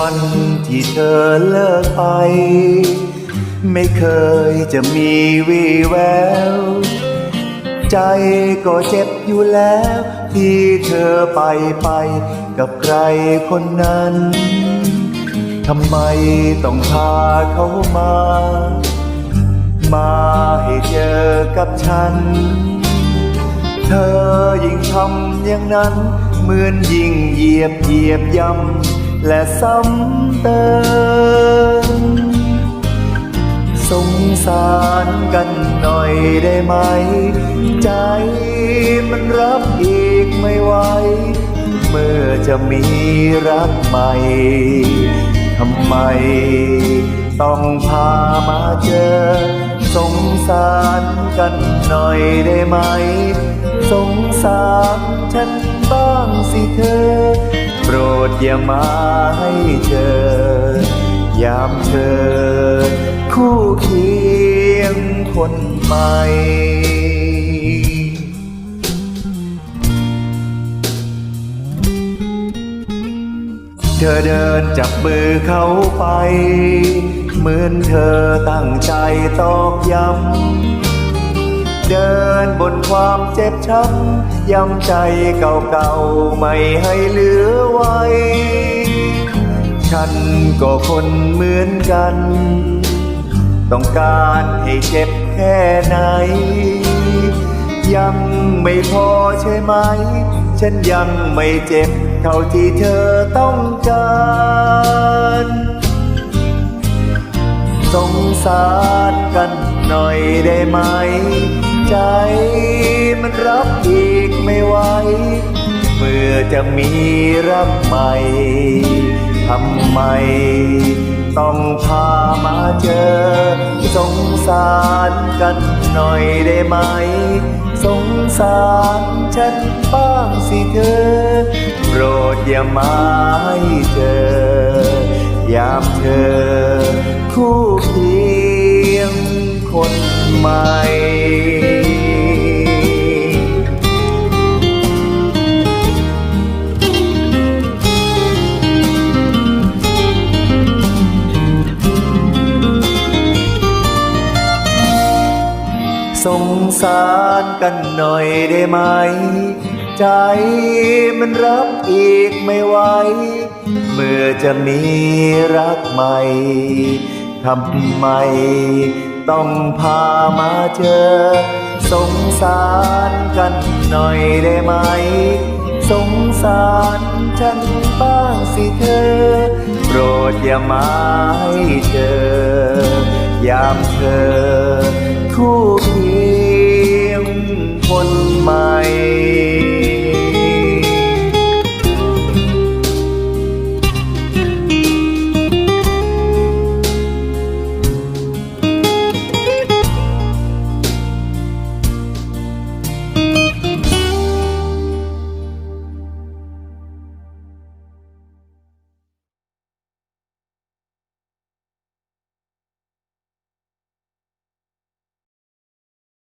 วันที่เธอเลิกไป ไม่เคยจะมีวี่แวว ใจก็เจ็บอยู่แล้ว ที่เธอไปไป กับใครคนนั้นทำไมต้องพาเขามา มาให้เจอกับฉัน เธอยิ่งทำอย่างนั้น เหมือนยิ่งเหยียบเหยียบย่ำ และซ้ำเติมสงสารกันหน่อยได้ไหม ใจมันรับอีกไม่ไหว เมื่อจะมีรักใหม่ทำไม ต้องพามาเจอ สงสารกันหน่อยได้ไหม สงสารฉันบ้างสิเธอ ดอย่ามาให้เจอยามเธอ คู่เคียงคนใหม่เธอเดินจับมือเขาไป เหมือนเธอตั้งใจตอกย้ำ เดินบนความเจ็บช้ำย้ำใจเก่าๆ ไม่ให้เหลือไว้ ฉันก็คนเหมือนกัน ต้องการให้เจ็บแค่ไหน ยังไม่พอใช่ไหม ฉันยังไม่เจ็บเท่าที่เธอต้องการ สงสารกันหน่อยได้ไหม ใจมันรับอีกไม่ไหวเมื่อจะมีรักใหม่ทำไม ต้องพามาเจอ สงสารกันหน่อยได้ไหม สงสารฉันบ้างสิเธอ โปรดอย่ามาให้เจอ ยามเธอ คู่เคียงคนใหม่สงสารกันหน่อยได้ไหม ใจมันรับอีกไม่ไหว เมื่อจะมีรักใหม่ ทำไมต้องพามาเจอ สงสารกันหน่อยได้ไหม สงสารฉันบ้างสิเธอ โปรดอย่ามาให้เจอ ยามเธอคู่เคียง